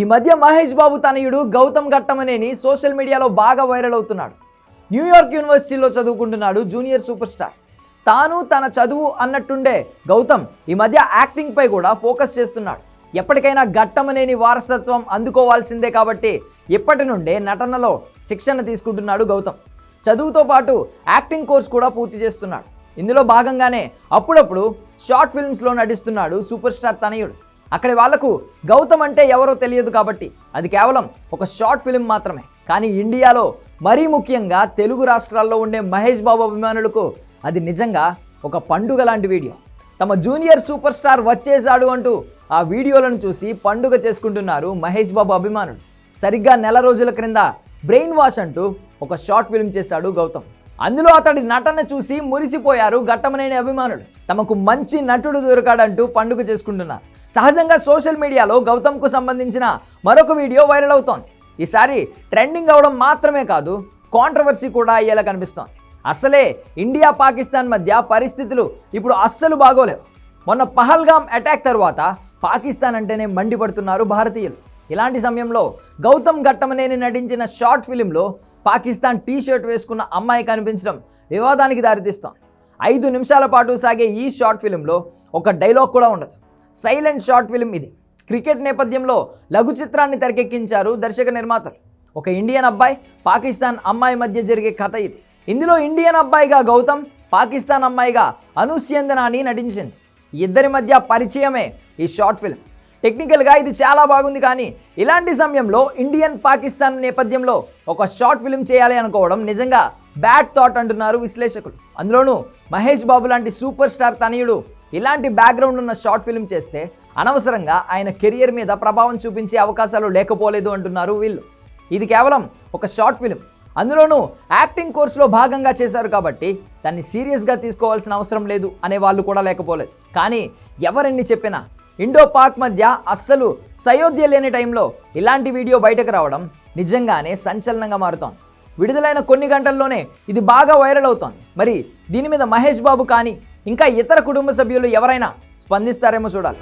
ఈ మధ్య మహేష్ బాబు తనయుడు గౌతమ్ ఘట్టమనేని సోషల్ మీడియాలో బాగా వైరల్ అవుతున్నాడు. న్యూయార్క్ యూనివర్సిటీలో చదువుకుంటున్నాడు జూనియర్ సూపర్ స్టార్. తాను తన చదువు అన్నట్టుండే గౌతమ్ ఈ మధ్య యాక్టింగ్పై కూడా ఫోకస్ చేస్తున్నాడు. ఎప్పటికైనా ఘట్టమనేని వారసత్వం అందుకోవాల్సిందే కాబట్టి ఇప్పటి నుండే నటనలో శిక్షణ తీసుకుంటున్నాడు గౌతమ్. చదువుతో పాటు యాక్టింగ్ కోర్స్ కూడా పూర్తి చేస్తున్నాడు. ఇందులో భాగంగానే అప్పుడప్పుడు షార్ట్ ఫిల్మ్స్లో నటిస్తున్నాడు సూపర్ స్టార్ తనయుడు. అక్కడి వాళ్ళకు గౌతమ్ అంటే ఎవరో తెలియదు కాబట్టి. అది కేవలం ఒక షార్ట్ ఫిల్మ్ మాత్రమే. కానీ ఇండియాలో మరీ ముఖ్యంగా తెలుగు రాష్ట్రాల్లో ఉండే మహేష్ బాబు అభిమానులకు అది నిజంగా ఒక పండుగ లాంటి వీడియో. తమ జూనియర్ సూపర్ స్టార్ వచ్చేసాడు అంటూ ఆ వీడియోలను చూసి పండుగ చేసుకుంటున్నారు మహేష్ బాబు అభిమానులు. సరిగ్గా నెల రోజుల క్రింద బ్రెయిన్ వాష్ అంటూ ఒక షార్ట్ ఫిల్మ్ చేశాడు గౌతమ్. అందులో అతడి నటన చూసి మురిసిపోయారు ఘట్టమనేని అభిమానులు తమకు మంచి నటుడు దొరికాడంటూ పండుగ చేసుకుంటున్నారు. సహజంగా సోషల్ మీడియాలో గౌతమ్కు సంబంధించిన మరొక వీడియో వైరల్ అవుతోంది. ఈసారి ట్రెండింగ్ అవడం మాత్రమే కాదు కాంట్రవర్సీ కూడా అయ్యేలా కనిపిస్తోంది. అసలే ఇండియా పాకిస్తాన్ మధ్య పరిస్థితులు ఇప్పుడు అస్సలు బాగోలేవు. మొన్న పహల్గామ్ అటాక్ తర్వాత పాకిస్తాన్ అంటేనే మండిపడుతున్నారు భారతీయులు. ఇలాంటి సమయంలో గౌతమ్ ఘట్టమనేని నటించిన షార్ట్ ఫిలింలో పాకిస్తాన్ టీ షర్ట్ వేసుకున్న అమ్మాయి కనిపించడం వివాదానికి దారితీస్తోంది. ఐదు నిమిషాల పాటు సాగే ఈ షార్ట్ ఫిలింలో ఒక డైలాగ్ కూడా ఉండదు. సైలెంట్ షార్ట్ ఫిలిం ఇది. క్రికెట్ నేపథ్యంలో లఘు చిత్రాన్ని తెరకెక్కించారు దర్శక నిర్మాతలు. ఒక ఇండియన్ అబ్బాయి పాకిస్తాన్ అమ్మాయి మధ్య జరిగే కథ ఇది. ఇందులో ఇండియన్ అబ్బాయిగా గౌతమ్ పాకిస్తాన్ అమ్మాయిగా అనుస్యందనాని నటించింది. ఇద్దరి మధ్య పరిచయమే ఈ షార్ట్ ఫిల్మ్ టెక్నికల్గా ఇది చాలా బాగుంది కానీ ఇలాంటి సమయంలో ఇండియన్ పాకిస్తాన్ నేపథ్యంలో ఒక షార్ట్ ఫిల్మ్ చేయాలి అనుకోవడం నిజంగా బ్యాడ్ థాట్ అంటున్నారు విశ్లేషకులు. అందులోనూ మహేష్ బాబు లాంటి సూపర్ స్టార్ తనయుడు ఇలాంటి బ్యాక్గ్రౌండ్ ఉన్న షార్ట్ ఫిల్మ్ చేస్తే అనవసరంగా ఆయన కెరియర్ మీద ప్రభావం చూపించే అవకాశాలు లేకపోలేదు అంటున్నారు వీళ్ళు. ఇది కేవలం ఒక షార్ట్ ఫిల్మ్ అందులోనూ యాక్టింగ్ కోర్సులో భాగంగా చేశారు కాబట్టి దాన్ని సీరియస్గా తీసుకోవాల్సిన అవసరం లేదు అనే వాళ్ళు కూడా లేకపోలేదు. కానీ ఎవరెన్ని చెప్పినా ఇండో పాక్ మధ్య అస్సలు సయోధ్య లేని టైంలో ఇలాంటి వీడియో బయటకు రావడం నిజంగానే సంచలనంగా మారుతోంది. విడుదలైన కొన్ని గంటల్లోనే ఇది బాగా వైరల్ అవుతోంది. మరి దీని మీద మహేష్ బాబు కానీ ఇంకా ఇతర కుటుంబ సభ్యులు ఎవరైనా స్పందిస్తారేమో చూడాలి.